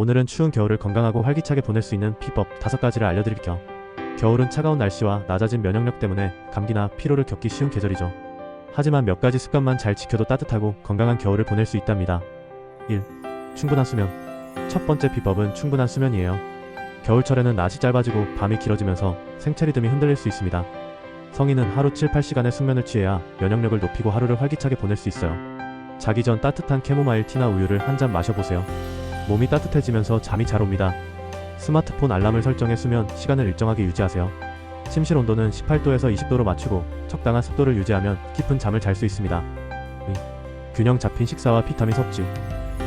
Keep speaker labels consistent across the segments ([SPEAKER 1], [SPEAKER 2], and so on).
[SPEAKER 1] 오늘은 추운 겨울을 건강하고 활기차게 보낼 수 있는 비법 5가지를 알려드릴게요. 겨울은 차가운 날씨와 낮아진 면역력 때문에 감기나 피로를 겪기 쉬운 계절이죠. 하지만 몇 가지 습관만 잘 지켜도 따뜻하고 건강한 겨울을 보낼 수 있답니다. 1. 충분한 수면. 첫 번째 비법은 충분한 수면이에요. 겨울철에는 낮이 짧아지고 밤이 길어지면서 생체 리듬이 흔들릴 수 있습니다. 성인은 하루 7, 8시간의 숙면을 취해야 면역력을 높이고 하루를 활기차게 보낼 수 있어요. 자기 전 따뜻한 캐모마일 티나 우유를 한 잔 마셔보세요. 몸이 따뜻해지면서 잠이 잘 옵니다. 스마트폰 알람을 설정해 수면 시간을 일정하게 유지하세요. 침실 온도는 18도에서 20도로 맞추고 적당한 습도를 유지하면 깊은 잠을 잘 수 있습니다. 이, 균형 잡힌 식사와 비타민 섭취.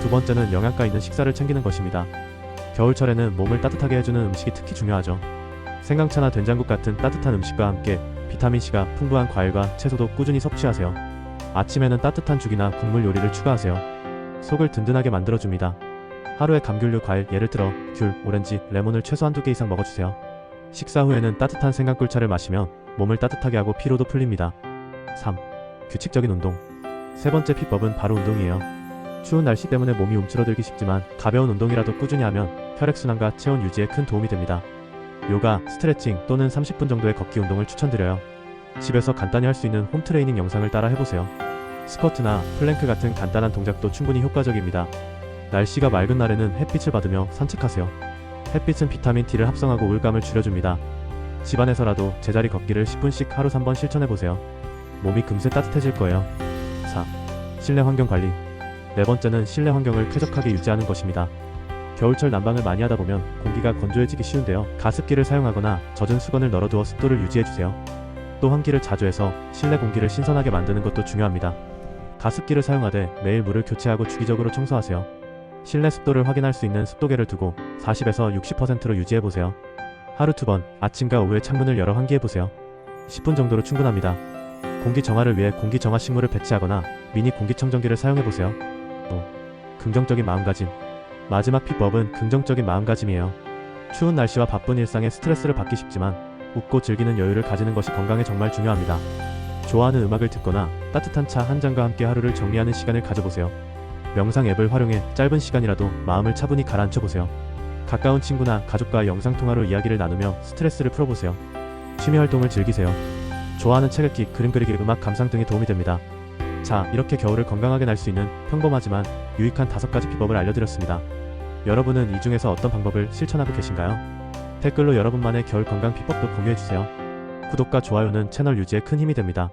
[SPEAKER 1] 두 번째는 영양가 있는 식사를 챙기는 것입니다. 겨울철에는 몸을 따뜻하게 해주는 음식이 특히 중요하죠. 생강차나 된장국 같은 따뜻한 음식과 함께 비타민C가 풍부한 과일과 채소도 꾸준히 섭취하세요. 아침에는 따뜻한 죽이나 국물 요리를 추가하세요. 속을 든든하게 만들어줍니다. 하루에 감귤류 과일 예를 들어 귤, 오렌지, 레몬을 최소 한두 개 이상 먹어주세요. 식사 후에는 따뜻한 생강꿀차를 마시면 몸을 따뜻하게 하고 피로도 풀립니다. 3. 규칙적인 운동. 세 번째 비법은 바로 운동이에요. 추운 날씨 때문에 몸이 움츠러들기 쉽지만 가벼운 운동이라도 꾸준히 하면 혈액순환과 체온 유지에 큰 도움이 됩니다. 요가, 스트레칭 또는 30분 정도의 걷기 운동을 추천드려요. 집에서 간단히 할 수 있는 홈트레이닝 영상을 따라 해보세요. 스쿼트나 플랭크 같은 간단한 동작도 충분히 효과적입니다. 날씨가 맑은 날에는 햇빛을 받으며 산책하세요. 햇빛은 비타민 D를 합성하고 우울감을 줄여줍니다. 집안에서라도 제자리 걷기를 10분씩 하루 3번 실천해보세요. 몸이 금세 따뜻해질 거예요. 4. 실내 환경 관리. 네 번째는 실내 환경을 쾌적하게 유지하는 것입니다. 겨울철 난방을 많이 하다 보면 공기가 건조해지기 쉬운데요. 가습기를 사용하거나 젖은 수건을 널어두어 습도를 유지해주세요. 또 환기를 자주 해서 실내 공기를 신선하게 만드는 것도 중요합니다. 가습기를 사용하되 매일 물을 교체하고 주기적으로 청소하세요. 실내 습도를 확인할 수 있는 습도계를 두고 40에서 60%로 유지해보세요. 하루 두 번 아침과 오후에 창문을 열어 환기해보세요. 10분 정도로 충분합니다. 공기 정화를 위해 공기 정화 식물을 배치하거나 미니 공기청정기를 사용해보세요. 또 긍정적인 마음가짐 마지막 비법은 긍정적인 마음가짐이에요. 추운 날씨와 바쁜 일상에 스트레스를 받기 쉽지만 웃고 즐기는 여유를 가지는 것이 건강에 정말 중요합니다. 좋아하는 음악을 듣거나 따뜻한 차 한 잔과 함께 하루를 정리하는 시간을 가져보세요. 명상 앱을 활용해 짧은 시간이라도 마음을 차분히 가라앉혀 보세요. 가까운 친구나 가족과 영상통화로 이야기를 나누며 스트레스를 풀어보세요. 취미 활동을 즐기세요. 좋아하는 책 읽기, 그림 그리기, 음악 감상 등이 도움이 됩니다. 자, 이렇게 겨울을 건강하게 날 수 있는 평범하지만 유익한 다섯 가지 비법을 알려드렸습니다. 여러분은 이 중에서 어떤 방법을 실천하고 계신가요? 댓글로 여러분만의 겨울 건강 비법도 공유해주세요. 구독과 좋아요는 채널 유지에 큰 힘이 됩니다.